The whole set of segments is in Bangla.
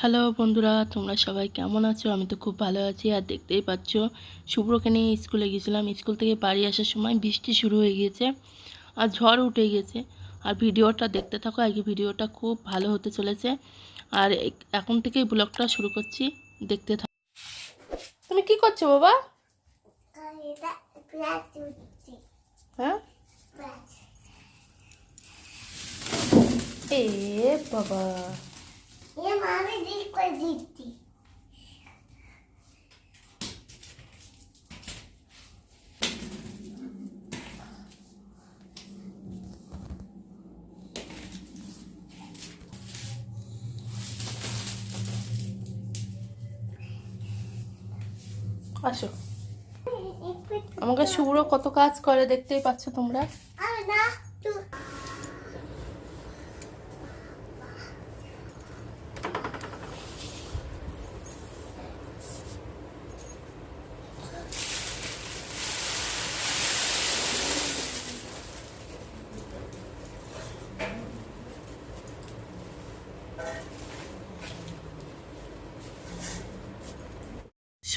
হ্যালো বন্ধুরা, তোমরা সবাই কেমন আছো? আমি তো খুব ভালো আছি। আর দেখতেই পাচ্ছ শুভ্রকে নিয়ে স্কুলে গেছিলাম। স্কুল থেকে বাড়ি আসার সময় বৃষ্টি শুরু হয়ে গিয়েছে আর ঝড় উঠে গিয়েছে। আর ভিডিওটা দেখতে থাকো, আগে ভিডিওটা খুব ভালো হতে চলেছে। আর এখন থেকেই ব্লগটা শুরু করছি। দেখতে থাকো তুমি কি করছ বাবা. হ্যাঁ? এ বাবা। আসো। আমাকে শুভ্র কত কাজ করে দেখতেই পাচ্ছ তোমরা।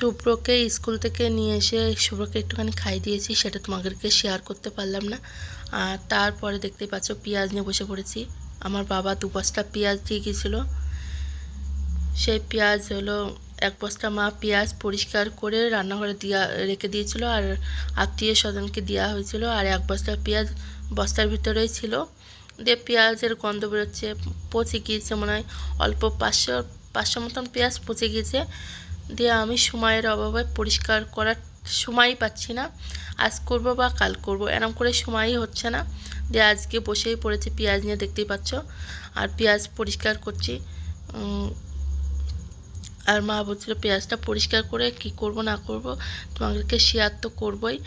শুভ্রকে স্কুল থেকে নিয়ে এসে শুভ্রকে একটুখানি খাই দিয়েছি, সেটা তোমাদেরকে শেয়ার করতে পারলাম না। আর তারপরে দেখতে পাচ্ছ পেঁয়াজ নিয়ে বসে পড়েছি। আমার বাবা দু বস্তা পেঁয়াজ দিয়ে গিয়েছিল। সেই পেঁয়াজ হলো এক বস্তা মা পেঁয়াজ পরিষ্কার করে রান্নাঘরে দিয়া, রেখে দিয়েছিল আর আত্মীয় স্বজনকে দেওয়া হয়েছিল আর এক বস্তা পেঁয়াজ বস্তার ভিতরেই ছিল। দিয়ে পেঁয়াজের গন্ধ বেরোচ্ছে, পচে গিয়েছে মনে হয়, অল্প পাঁচশো পাঁচশো মতন পেঁয়াজ পচে গিয়েছে। দিয়ে আমি সময়ের অভাবে পরিষ্কার করার সময়ই পাচ্ছি না। আজ করব বা কাল করব, এরম করে সময়ই হচ্ছে না। দিয়ে আজকে বসেই পড়েছি, পেঁয়াজ নিয়ে দেখতেই পাচ্ছ। আর পেঁয়াজ পরিষ্কার করছি। আর মা বলছিল পেঁয়াজটা পরিষ্কার করে কি করব, না করব, তোমাদেরকে শেয়ার তো করবই।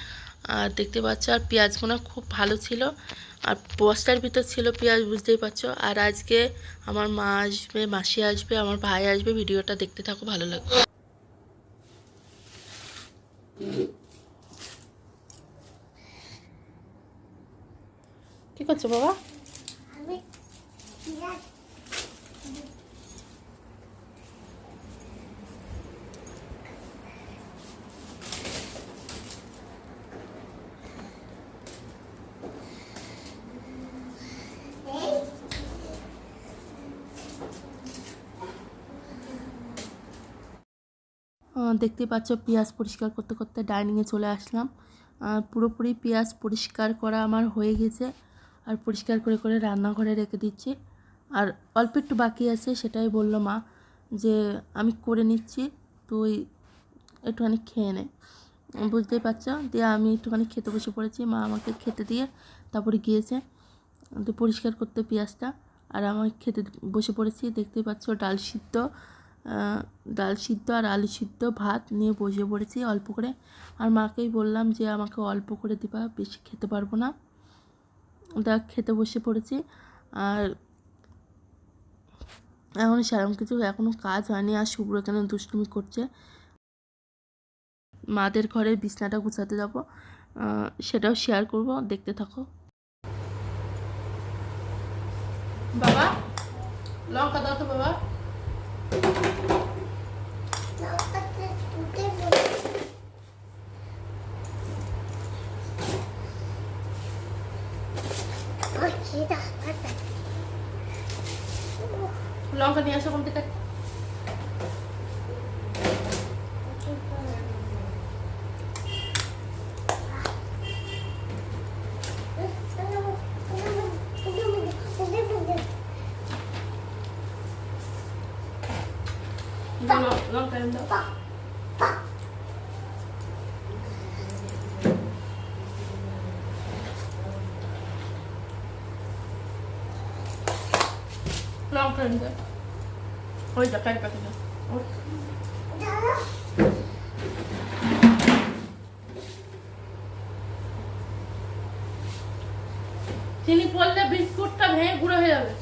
আর দেখতে পাচ্ছ, আর পেঁয়াজগুলো খুব ভালো ছিল। আর বস্তার ভিতর ছিল পেঁয়াজ, বুঝতেই পারছ আর আজকে আমার মা আসবে, মাসি আসবে, আমার ভাই আসবে, ভিডিওটা দেখতে থাকো, ভালো লাগবে। করছ, বাবা? দেখতেই পাচ্ছ, পেঁয়াজ পরিষ্কার করতে করতে ডাইনিংয়ে চলে আসলাম। পুরোপুরি পেঁয়াজ পরিষ্কার করা আমার হয়ে গেছে। আর পরিষ্কার করে করে রান্নাঘরে রেখে দিচ্ছি। আর অল্প একটু বাকি আছে, সেটাই বলল মা যে আমি করে নিচ্ছি, তুই একটুখানি খেয়ে নে। বুঝতেই পারছ? দিয়ে আমি একটুখানি খেতে বসে পড়েছি, মা আমাকে খেতে দিয়ে তারপরে গিয়েছে। তো পরিষ্কার করতে পেঁয়াজটা, আর আমি খেতে বসে পড়েছি, দেখতেই পাচ্ছ ডাল সিদ্ধ ডাল সিদ্ধ আর আলু সিদ্ধ, ভাত নিয়ে বসে পড়েছি অল্প করে। আর মাকেই বললাম যে আমাকে অল্প করে দিবা, বেশি খেতে পারব না। দেখ খেতে বসে পড়েছি। আর এখন সেরকম কিছু এখনও কাজ হয়নি। আর শুভ্র এখানে দুষ্টুমি করছে। মাদের ঘরের বিছনাটা গুছাতে যাব। সেটাও শেয়ার করব। দেখতে থাকো। বাবা, লঙ্কা দাও তো বাবা। লঙ্কা নিয়ে আসো কোন থেকে দাও, লঙ্কা এনে দাও লঙ্কা এনে দাও ওই যা কারি পাখি চিনি পড়লে বিস্কুটটা ভেঙে গুঁড়ো হয়ে যাবে।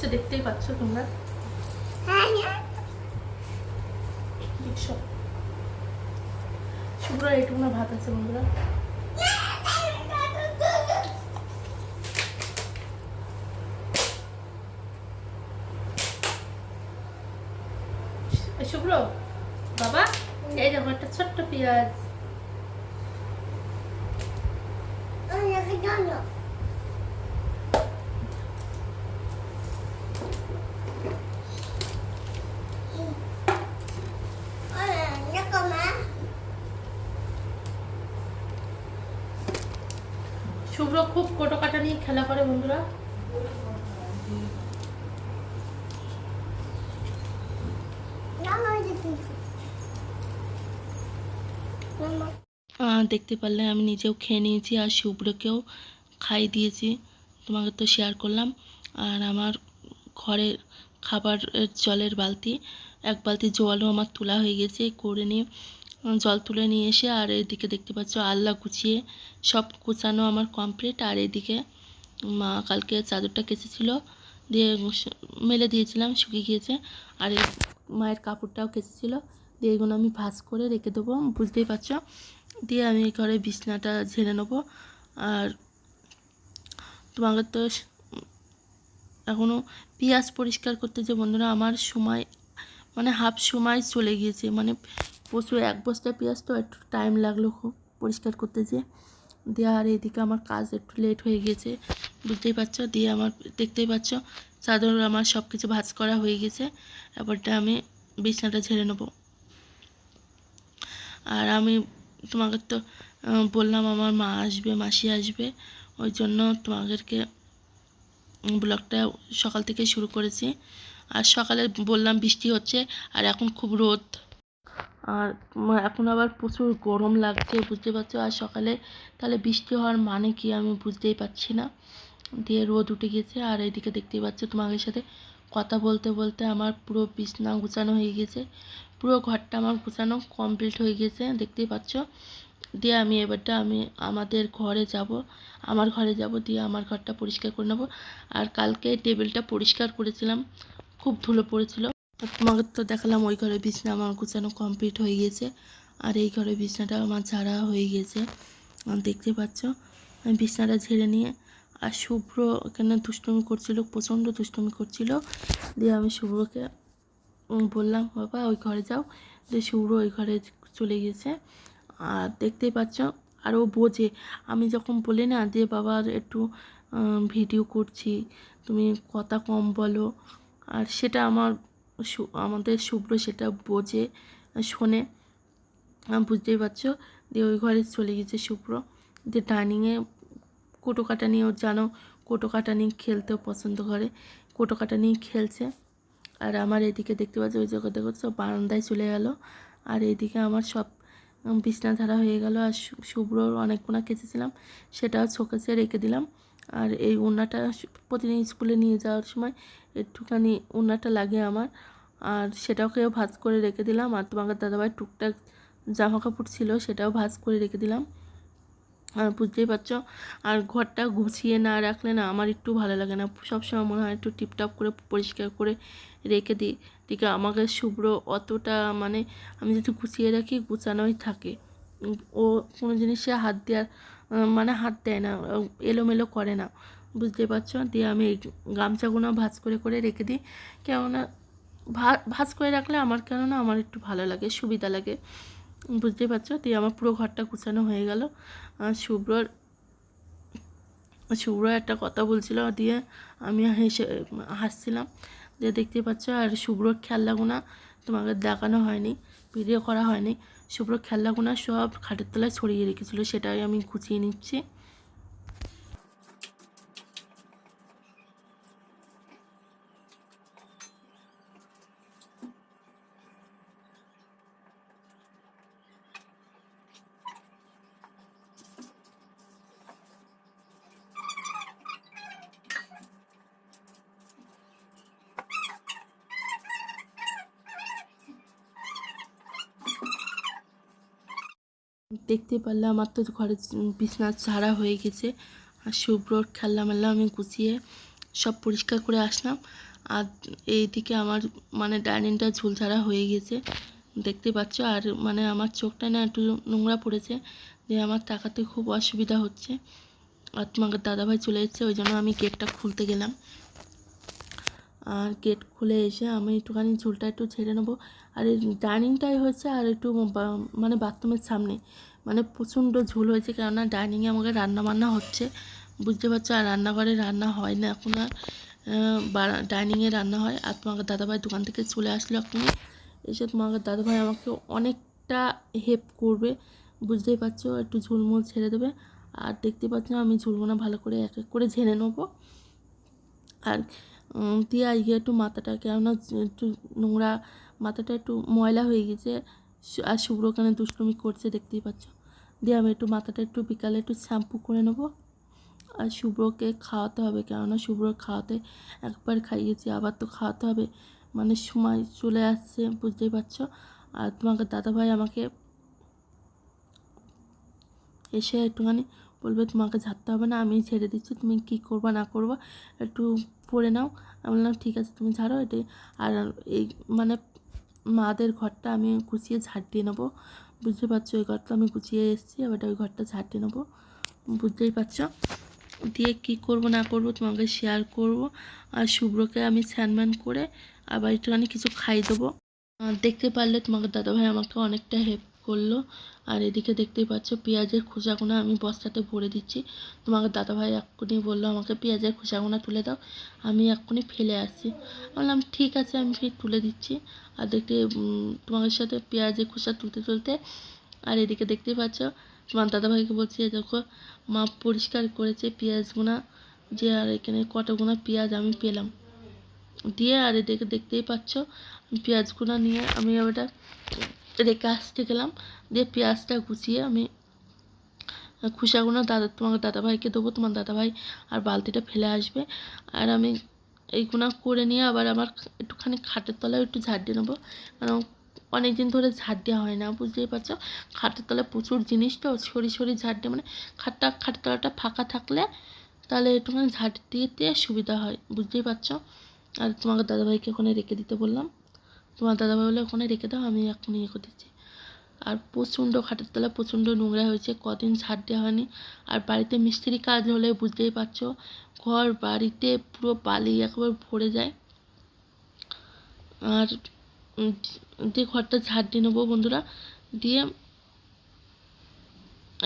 করছে দেখতেই পাচ্ছ তোমরা? শুভ্র না ভাত আছে বন্ধুরা? শুভ্র, বাবা, এই দেখো একটা ছোট্ট পেঁয়াজ। শুভ্র খুব কোটো কাটা নিয়ে খেলা করে বন্ধুরা। দেখতে পারলে আমি নিজেও খেয়ে নিয়েছি আর শুভ্রকেও খাই দিয়েছি। তোমাকে তো শেয়ার করলাম। আর আমার ঘরের খাবার জলের বালতি, এক বালতি জলও আমার তোলা হয়ে গেছে, করে নিয়ে জল তুলে নিয়ে এসে আর এদিকে দেখতে পাচ্ছ আল্লা গুছিয়ে সব কুচানো আমার কমপ্লিট আর এদিকে মা কালকে চাদরটা কেচেছিল, দিয়ে মেলে দিয়েছিলাম, শুকিয়ে গিয়েছে। আর মায়ের কাপড়টাও কেচেছিল, দিয়ে এগুলো আমি ভাঁজ করে রেখে দেবো, বুঝতেই পারছ? দিয়ে আমি ঘরে বিছনাটা ঝেড়ে নেব। আর তোমাকে তো এখনও পেঁয়াজ পরিষ্কার করতে যে বন্ধুরা, আমার সময় মানে হাফ সময় চলে গিয়েছে মানে প্রচুর এক বস্তা পেঁয়াজ তো একটু টাইম লাগল খুব পরিষ্কার করতে যে দিয়ে আর এদিকে আমার কাজ একটু লেট হয়ে গেছে, বুঝতেই পারছ? দিয়ে আমার দেখতেই পাচ্ছ, চাদর আমার সব কিছু ভাঁজ করা হয়ে গেছে, এবারটা আমি বিছনাটা ঝেড়ে নেব। আর আমি তোমাকে তো বললাম আমার মা আসবে, মাসি আসবে, ওই জন্য তোমাদেরকে ব্লগটা সকাল থেকে শুরু করেছি। আর সকালে বললাম বৃষ্টি হচ্ছে, আর এখন খুব রোদ। আর এখন আবার প্রচুর গরম লাগছে, বুঝতে পারছ? আর সকালে তাহলে বৃষ্টি হওয়ার মানে কি আমি বুঝতেই পারছি না। দিয়ে রোদ উঠে গেছে, আর এইদিকে দেখতেই পাচ্ছ তোমাদের সাথে কথা বলতে বলতে আমার পুরো বিছনা গুছানো হয়ে গেছে। পুরো ঘরটা আমার গুছানো কমপ্লিট হয়ে গেছে, দেখতেই পাচ্ছ? দিয়ে আমি এবারটা আমি আমাদের ঘরে যাব, আমার ঘরে যাব, দিয়ে আমার ঘরটা পরিষ্কার করে নেব। আর কালকে টেবিলটা পরিষ্কার করেছিলাম, খুব ধুলো পড়েছিল। তোমাকে তো দেখালাম ওই ঘরে বিছনা আমার গুছানো কমপ্লিট হয়ে গেছে। আর এই ঘরে বিছনাটা আমার ঝাড়া হয়ে গেছে। দেখতে পাচ্ছ, আমি বিছনাটা ঝেড়ে নিয়ে, আর শুভ্র এখানে দুষ্টুমি করছিল, প্রচণ্ড দুষ্টুমি করছিল। দিয়ে আমি শুভ্রকে বললাম, বাবা, ওই ঘরে যাও। দিয়ে শুভ্র ওই ঘরে চলে গেছে। আর দেখতেই পাচ্ছ, আর ও বোঝে। আমি যখন বলি না যে বাবার একটু ভিডিও করছি, তুমি কথা কম বলো। আর সেটা আমার আমাদের শুভ্র সেটা বোঝে, শোনে। বুঝতেই পারছ? দিয়ে ওই ঘরে চলে গেছে শুভ্র। যে ডাইনিংয়ে কোটো কাটা নিয়েও জানো কোটো কাটা নিয়ে খেলতেও পছন্দ করে। কোটো নিয়ে খেলছে। আর আমার এদিকে দেখতে পাচ্ছি, ওই জায়গা দেখো, সব বারান্দায় চলে গেল। আর এদিকে আমার সব বিছনা ধারা হয়ে গেল। আর শুভ্রর অনেকগুলো কেচেছিলাম, সেটাও শোকেসে রেখে দিলাম। আর এই ওড়নাটা প্রতিদিন স্কুলে নিয়ে যাওয়ার সময় একটুখানি ওড়নাটা লাগে আমার। আর সেটাকেও ভাজ করে রেখে দিলাম। আর তোমাকে দাদাভাই টুকটাক জামা কাপড় ছিল, সেটাও ভাজ করে রেখে দিলাম। আর বুঝতেই পারছ? আর ঘরটা গুছিয়ে না রাখলে না আমার একটু ভালো লাগে না। সবসময় মনে হয় একটু টিপটাপ করে পরিষ্কার করে রেখে দিই। দিকে আমাকে শুভ্র অতটা মানে আমি যদি গুছিয়ে রাখি, গুছানোই থাকে। ও কোনো জিনিসে হাত দেওয়ার মানে হাত দেয় না, এলোমেলো করে না। বুঝতেই পারছ? দিয়ে আমি গামছাগুলো ভাঁজ করে করে রেখে দিই। কেননা ভাঁজ করে রাখলে আমার কেননা আমার একটু ভালো লাগে, সুবিধা লাগে। বুঝতেই পারছ? দিয়ে আমার পুরো ঘরটা গুছানো হয়ে গেল। শুভ্রর শুভ্র একটা কথা বলছিল দিয়ে আমি হেসে হাসছিলাম যে দেখতে পাচ্ছ? আর শুভ্রর খেলনাগুনা তোমাকে দেখানো হয়নি ভিডিও করা হয়নি। শুভ্র খেলনাগুনা সব খাটের তলায় ছড়িয়ে রেখেছিলো, সেটাই আমি গুছিয়ে নিচ্ছি। দেখতে পারলাম আমার তো ঘরে বিছনা ছাড়া হয়ে গেছে। আর শুভ্রর খেলনা মেলনা আমি গুছিয়ে সব পরিষ্কার করে আসলাম। আর এইদিকে আমার মানে ডাইনিংটা ঝুলঝাড়া হয়ে গেছে। দেখতে পাচ্ছ? আর মানে আমার চোখটা না একটু নোংরা পড়েছে, যে আমার টাকাতে খুব অসুবিধা হচ্ছে। আর তোমাকে দাদাভাই চলে এসেছে, ওই জন্য আমি গেটটা খুলতে গেলাম। আর গেট খুলে এসে আমি একটুখানি ঝুলটা একটু ছেড়ে নেব। আর এই ডাইনিংটাই হয়েছে আর একটু মানে বাথরুমের সামনে। মানে প্রচণ্ড ঝুল হয়েছে, কেননা ডাইনিংয়ে আমাকে রান্না বান্না হচ্ছে। বুঝতে পারছ, আর রান্নাঘরে রান্না হয় না এখন আর ডাইনিংয়ে রান্না হয়। আর তোমাকে দাদাভাই দোকান থেকে চলে আসলো এখন এসে তোমাকে দাদাভাই আমাকে অনেকটা হেল্প করবে। বুঝতেই পারছ, একটু ঝুলমুল ছেড়ে দেবে। আর দেখতে পাচ্ছ, আমি ঝুলগুলো ভালো করে এক এক করে ঝেড়ে নেব। আর দিয়ে আজকে একটু মাথাটা কেননা, একটু নোংরা মাথাটা একটু ময়লা হয়ে গেছে আর শুভ্র ওখানে দুষ্টুমি করছে দেখতেই পাচ্ছ। দিয়ে আমি একটু মাথাটা একটু বিকালে একটু শ্যাম্পু করে নেব। আর শুভ্রকে খাওয়াতে হবে, কেননা শুভ্র খাওয়াতে একবার খাইয়েছি, আবার তো খাওয়াতে হবে। মানে সময় চলে আসছে, বুঝতেই পারছ। আর তোমাকে দাদাভাই আমাকে এসে একটুখানি বলবে, তোমাকে ঝাড়তে হবে না, আমি ঝেড়ে দিচ্ছি, তুমি কী করবা না করবা একটু পরে নাও। আমি বললাম, ঠিক আছে, তুমি ঝাড়ো, এটাই। আর এই মানে মাদের ঘরটা আমি গুছিয়ে ঝাড় দিয়ে নেব। বুঝতে পারছ ওই ঘরটা আমি গুছিয়ে এসেছি, এবার ওই ঘরটা ঝাড় দিয়ে নেব। বুঝতেই পারছ? দিয়ে কী করব, না করব তোমাকে শেয়ার করব। আর শুভ্রকে আমি স্যানম্যান করে আবার একটুখানি কিছু খাই দেবো। দেখতে পারলে তোমাকে দাদাভাই আমাকে অনেকটা হেল্প করল। আর এদিকে দেখতেই পাচ্ছ পেঁয়াজের খোসাগুলো আমি বস্তাতে ভরে দিচ্ছি। তোমাকে দাদাভাই এক্ষুনি বলল, আমাকে পেঁয়াজের খোসাগুলো তুলে দাও, আমি এক্ষুনি ফেলে আসছি। বললাম, ঠিক আছে, আমি ফির তুলে দিচ্ছি। আর দেখতে তোমাদের সাথে পেঁয়াজের খোসা তুলতে তুলতে, আর এদিকে দেখতেই পাচ্ছ তোমার দাদাভাইকে বলছি "এই দেখো, মা পরিষ্কার করেছে পেঁয়াজগুনা, যে আর এখানে কতগুলো পেঁয়াজ আমি পেলাম। দিয়ে আর এদিকে দেখতেই পাচ্ছ পেঁয়াজগুলো নিয়ে আমি ওটা রেখে আসতে গেলাম। দিয়ে পেঁয়াজটা গুছিয়ে আমি খোসাগুলো দাদা তোমার দাদাভাইকে দেবো। তোমার দাদাভাই আর বালতিটা ফেলে আসবে। আর আমি এইগুলো করে নিয়ে আবার আমার একটুখানি খাটের তলায় একটু ঝাড় দিয়ে নেব। কারণ অনেক দিন ধরে ঝাড় দেওয়া হয় না, বুঝতেই পারছ? খাটের তলায় প্রচুর জিনিস তো, সরি সরি ঝাড় দিয়ে মানে খাটটা, খাটের তলাটা ফাঁকা থাকলে তাহলে একটুখানি ঝাড় দিয়ে সুবিধা হয়, বুঝতেই পারছ? আর তোমাকে দাদাভাইকে ওখানে রেখে দিতে বললাম। তোমার দাদাভাই বলে, ওখানে রেখে দাও, আমি এখন ইয়ে করে দিচ্ছি। আর প্রচণ্ড খাটের তলা, প্রচণ্ড নোংরা হয়েছে, কদিন ঝাড় দেওয়া হয়নি। আর বাড়িতে মিস্ত্রি কাজ হলে বুঝতেই পারছ, ঘর, বাড়িতে পুরো বালি একবার ভরে যায়। আর দিয়ে ঘরটা ঝাড় দিয়ে নেব বন্ধুরা। দিয়ে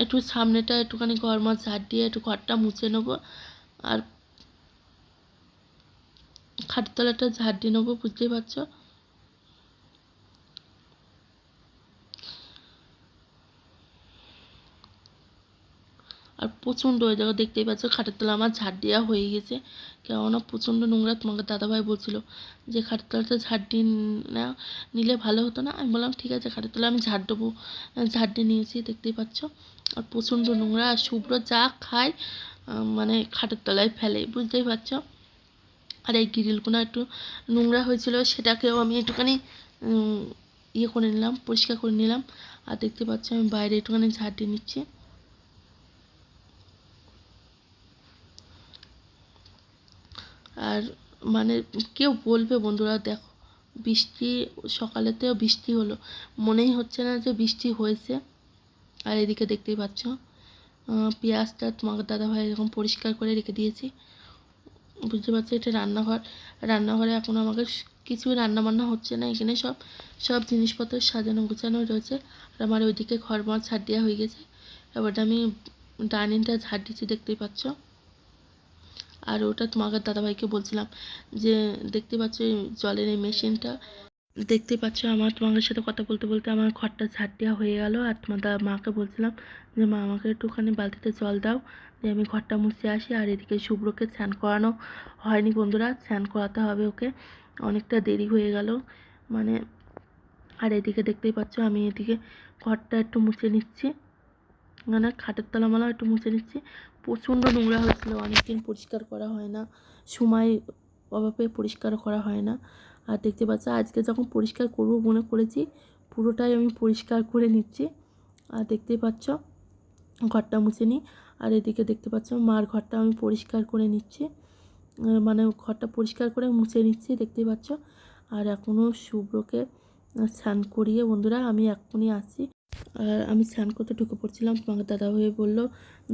একটু সামনেটা একটুখানি ঘর মাছ ঝাড় দিয়ে একটু ঘরটা মুছে নেব। আর খাটের তলাটা ঝাড় দিয়ে নেব, বুঝতেই পারছ আর প্রচণ্ড ওই জায়গা দেখতেই পাচ্ছ খাটের তলা আমার ঝাড় দেওয়া হয়ে গেছে। কেননা প্রচণ্ড নোংরা তোমাকে দাদাভাই বলছিল যে খাটের তলাটা ঝাড় দিয়ে না, নিলে ভালো হতো না। আমি বললাম, ঠিক আছে, খাটের তলা আমি ঝাড় দেবো। ঝাড় দিয়ে নিয়েছি, দেখতেই পাচ্ছ। আর প্রচণ্ড নোংরা, আর শুভ্র যা খায় মানে খাটের তলায় ফেলে, বুঝতেই পারছ আর এই গ্রিলগুলো একটু নোংরা হয়েছিল, সেটাকেও আমি একটুখানি ইয়ে করে নিলাম, পরিষ্কার করে নিলাম। আর দেখতে পাচ্ছ, আমি বাইরে একটুখানি ঝাড় দিয়ে নিচ্ছি। আর মানে কেউ বলবে, বন্ধুরা, দেখো, বৃষ্টি, সকালেতেও বৃষ্টি হলো। মনেই হচ্ছে না যে বৃষ্টি হয়েছে। আর এদিকে দেখতেই পাচ্ছ পেঁয়াজটা তোমাকে দাদাভাই এরকম পরিষ্কার করে রেখে দিয়েছি। বুঝতে পারছ, এটা রান্নাঘর। রান্নাঘরে এখন আমাকে কিছু রান্না বান্না হচ্ছে না, এখানে সব সব জিনিসপত্র সাজানো গুছানো রয়েছে। আর আমার ওইদিকে ঘর মাছ ঝাড় দেওয়া হয়ে গেছে। এবারটা আমি ডাইনিংটা ঝাড় দিচ্ছি, দেখতেই পাচ্ছ। আর ওটা তোমাকে দাদাভাইকে বলছিলাম যে দেখতে পাচ্ছ এই জলের এই মেশিনটা, দেখতে পাচ্ছ আমার তোমাদের সাথে কথা বলতে বলতে আমার ঘরটা ঝাড় দেওয়া হয়ে গেল আর তোমার মাকে বলছিলাম যে মা আমাকে একটুখানি বালতিতে জল দাও, যে আমি ঘরটা মুছে আসি আর এদিকে শুভ্রকে স্নান করানো হয়নি বন্ধুরা, স্নান করাতে হবে ওকে। অনেকটা দেরি হয়ে গেল মানে আর এদিকে দেখতেই পাচ্ছ আমি এদিকে ঘরটা একটু মুছে নিচ্ছি মানে খাটের তলামালাও একটু মুছে নিচ্ছি। প্রচণ্ড নোংরা হয়েছিল, অনেকদিন পরিষ্কার করা হয় না, সময় অভাবে পরিষ্কার করা হয় না। আর দেখতে পাচ্ছ, আজকে যখন পরিষ্কার করব মনে করেছি, পুরোটাই আমি পরিষ্কার করে নিচ্ছি। আর দেখতেই পাচ্ছ, ঘরটা মুছে নিই। আর এদিকে দেখতে পাচ্ছ, মার ঘরটা আমি পরিষ্কার করে নিচ্ছি। মানে ঘরটা পরিষ্কার করে মুছে নিচ্ছি দেখতেই পাচ্ছ। আর এখনও শুভ্রকে স্নান করিয়ে, বন্ধুরা, আমি এখনই আসছি। আর আমি স্নান করতে ঢুকে পড়ছিলাম। তোমাকে দাদা হয়ে বলল,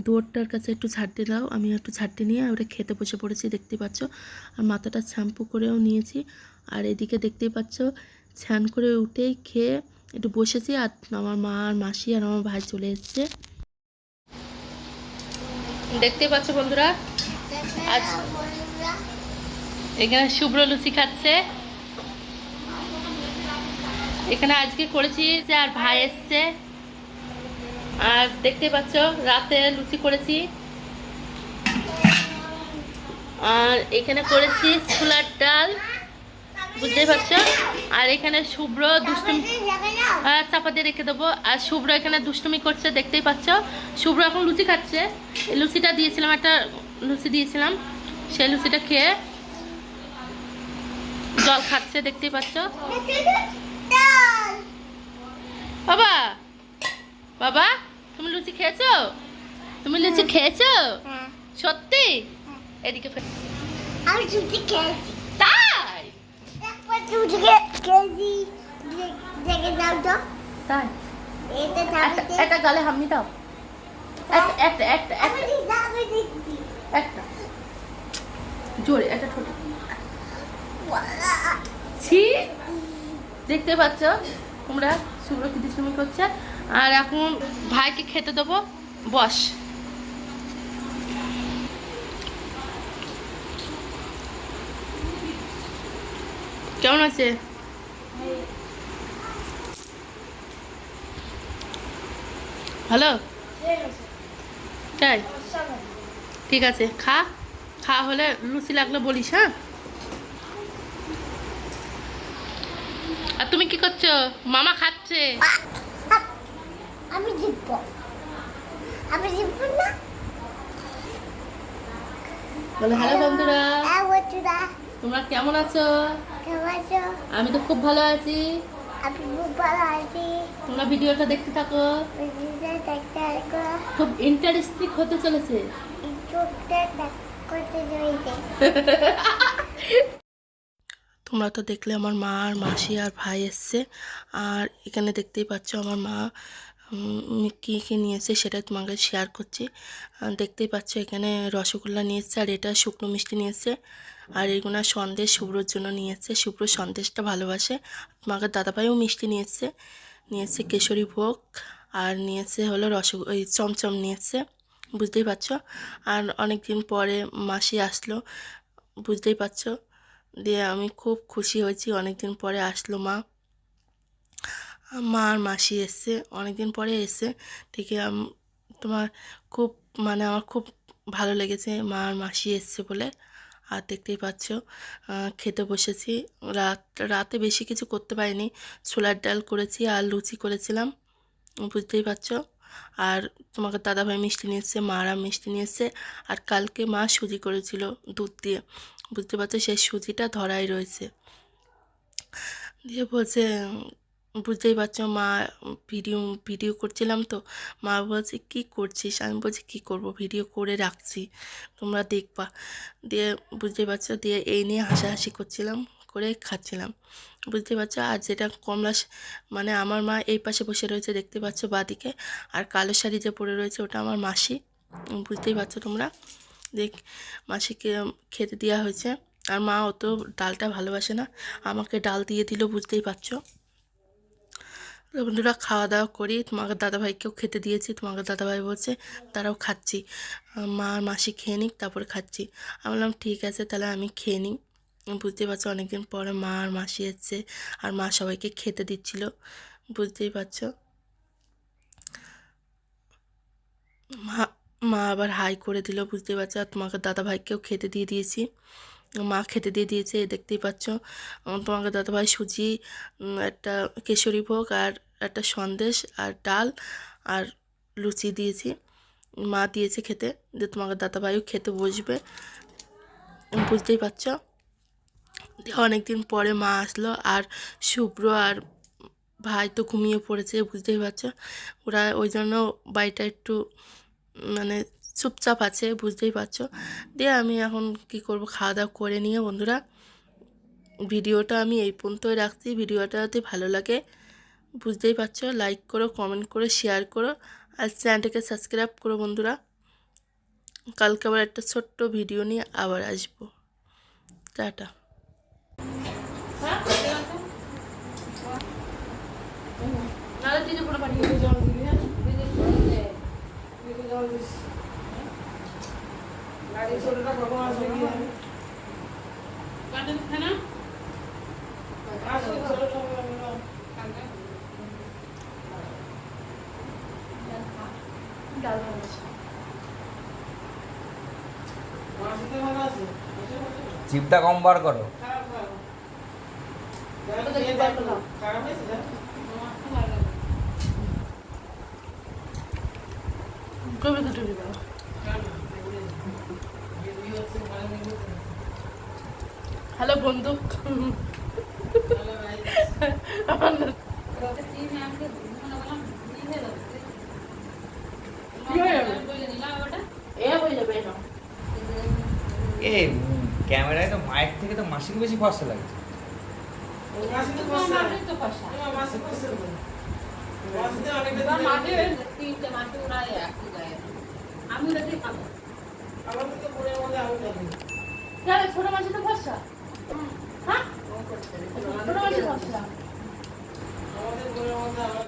দুয়ারটার কাছে একটু ঝাড়তে দাও, আমি একটু ঝাড়তে নিয়ে ওটা খেতে বসে পড়েছি, দেখতে পাচ্ছ। আর মাথাটা শ্যাম্পু করেও নিয়েছি। আর এদিকে দেখতেই পাচ্ছ, স্নান করে উঠেই খেয়ে একটু বসেছি আর আমার মা আর মাসি আর আমার ভাই চলে এসছে। দেখতে পাচ্ছ বন্ধুরা, আজ এখানে শুভ্র লুচি খাচ্ছে। এখানে আজকে করেছি যে আর ভাই এসছে। আর দেখতে পাচ্ছ, রাতে লুচি করেছি। আর এখানে করেছি ছোলার ডাল, বুঝতেই পারছ? আর এখানে শুভ্র দুষ্টুমি আর চাপা দিয়ে রেখে দেবো। আর শুভ্র এখানে দুষ্টুমি করছে, দেখতেই পাচ্ছ? শুভ্র এখন লুচি খাচ্ছে। লুচিটা দিয়েছিলাম, একটা লুচি দিয়েছিলাম। সেই লুচিটা খেয়ে জল খাচ্ছে, দেখতেই পাচ্ছ? বাবা বাবা তুমি লুচি খেয়েছো? তুমি লুচি খেয়েছো? সত্যি? এদিকে ফে- আমি খেয়েছি। তাই? একবার খেয়েছি। দেখে দাও তো। তাই? এটা একটা থামিতে গালে হামনি দাও একটা একটা জোরে একটা ঠোঁট। ছি। দেখতে পাচ্ছ? তোমরা কি দুষ্টুমি করছে। আর এখন ভাইকে খেতে দেবো। বস। কেমন আছে? হ্যালো তাই? ঠিক আছে। খা। খা হলে লুচি লাগলে বলিস হ্যাঁ? আর তুমি কি করছ? মামা খাচ্ছে। আমি জিতবো। আমি জিতবো না? বলে হ্যালো বন্ধুরা। তোমরা কেমন আছো? আমি তো খুব ভালো আছি। আমি খুব ভালো আছি। তোমরা ভিডিওটা দেখতে থাকো। খুব ইন্টারেস্টিং হতে চলেছে। করতে তোমরা তো দেখলে আমার মা আর মাসি আর ভাই এসছে। আর এখানে দেখতেই পাচ্ছ আমার মা কী কী নিয়েছে সেটা তোমাকে শেয়ার করছি। দেখতেই পাচ্ছ এখানে রসগোল্লা নিয়েছে আর এটা শুকনো মিষ্টি নিয়েছে আর এগুলো সন্দেশ শুভ্রর জন্য নিয়েছে শুভ্র সন্দেশটা ভালোবাসে। তোমাকে দাদাভাইও মিষ্টি নিয়েছে নিয়েছে কেশরী ভোগ। আর নিয়েছে হলো রসগ, ওই চমচম নিয়েছে বুঝতেই পারছ? আর অনেক দিন পরে মাসি আসলো। বুঝতেই পারছ? দিয়ে আমি খুব খুশি হয়েছি। অনেক দিন পরে আসলো মা। মা আর মাসি এসছে। অনেক দিন পরে এসে থেকে তোমার খুব মানে আমার খুব ভালো লেগেছে। মা আর মাসি এসছে বলে। আর দেখতেই পাচ্ছ খেতে বসেছি। রাত, রাতে বেশি কিছু করতে পারিনি। ছোলার ডাল করেছি আর লুচি করেছিলাম। বুঝতেই পারছ? আর তোমাকে দাদাভাই মিষ্টি নিয়ে এসছে মারা মিষ্টি নিয়ে এসছে আর কালকে মা সুজি করেছিল দুধ দিয়ে। বুঝতে পারছ, সেই সুজিটা ধরাই রয়েছে। দিয়ে বলছে, বুঝতেই পারছ, মা, ভিডিও ভিডিও করছিলাম তো। মা বলছে, কী করছিস? আমি বলছি, কী করব? ভিডিও করে রাখছি। তোমরা দেখবা। দিয়ে বুঝতেই পারছ, দিয়ে এই নিয়ে হাসাহাসি করছিলাম, করে খাচ্ছিলাম। বুঝতে পারছ, আর যেটা কমলা মানে আমার মা এই পাশে বসে রয়েছে, দেখতে পাচ্ছ বাদিকে। আর কালো শাড়ি যে পরে রয়েছে, ওটা আমার মাসি। বুঝতেই পারছ তোমরা? দেখ মাসিকে খেতে দেওয়া হয়েছে। আর মা অত ডালটা ভালোবাসে না। আমাকে ডাল দিয়ে দিল, বুঝতেই পারছ? বন্ধুরা, খাওয়া দাওয়া করি। তোমাকে দাদাভাইকেও খেতে দিয়েছি। তোমাকে দাদাভাই বলছে তারাও খাচ্ছি। মা আর মাসি খেয়ে নিক, তারপরে খাচ্ছি। আমি বললাম, ঠিক আছে, তাহলে আমি খেয়ে নিই। বুঝতেই পারছ, অনেকদিন পরে মা আর মাসি এসছে। আর মা সবাইকে খেতে দিচ্ছিল। বুঝতেই পারছ? মা আবার হাই করে দিল, বুঝতেই পারছ, আর তোমাকে দাদাভাইকেও খেতে দিয়ে দিয়েছি। মা খেতে দিয়ে দিয়েছে, দেখতেই পাচ্ছ। তোমাকে দাদাভাই সুজি একটা কেশরী ভোগ আর একটা সন্দেশ আর ডাল আর লুচি দিয়েছি। মা দিয়েছে খেতে যে তোমাকে দাদাভাইও খেতে বসবে। বুঝতেই পারছ? অনেকদিন পরে মা আসলো আর শুভ্র আর ভাই তো ঘুমিয়ে পড়েছে, বুঝতেই পারছ? ওরা ওই জন্য বাড়িটা একটু মানে চুপচাপ আছে, বুঝতেই পারছ। দিয়ে আমি এখন কি করব, খাওয়া দাওয়া করে নিয়ে বন্ধুরা, ভিডিওটা আমি এই পর্যন্তই রাখছি। ভিডিওটা যদি ভালো লাগে, বুঝতেই পারছ লাইক করো কমেন্ট করো শেয়ার করো, আর চ্যানেলটাকে সাবস্ক্রাইব করো বন্ধুরা। কালকে আবার একটা ছোট্ট ভিডিও নিয়ে আবার আসব। টাটা। চিপটা কম বার করো। কবে দুটো হ্যালো বন্ধু। এ ক্যামেরায় তো মায়ের থেকে তো মাসিকে বেশি ফসা লাগছে। আমি ছোট মাছ তো ফসা 嗯，啊，不们过来先走一。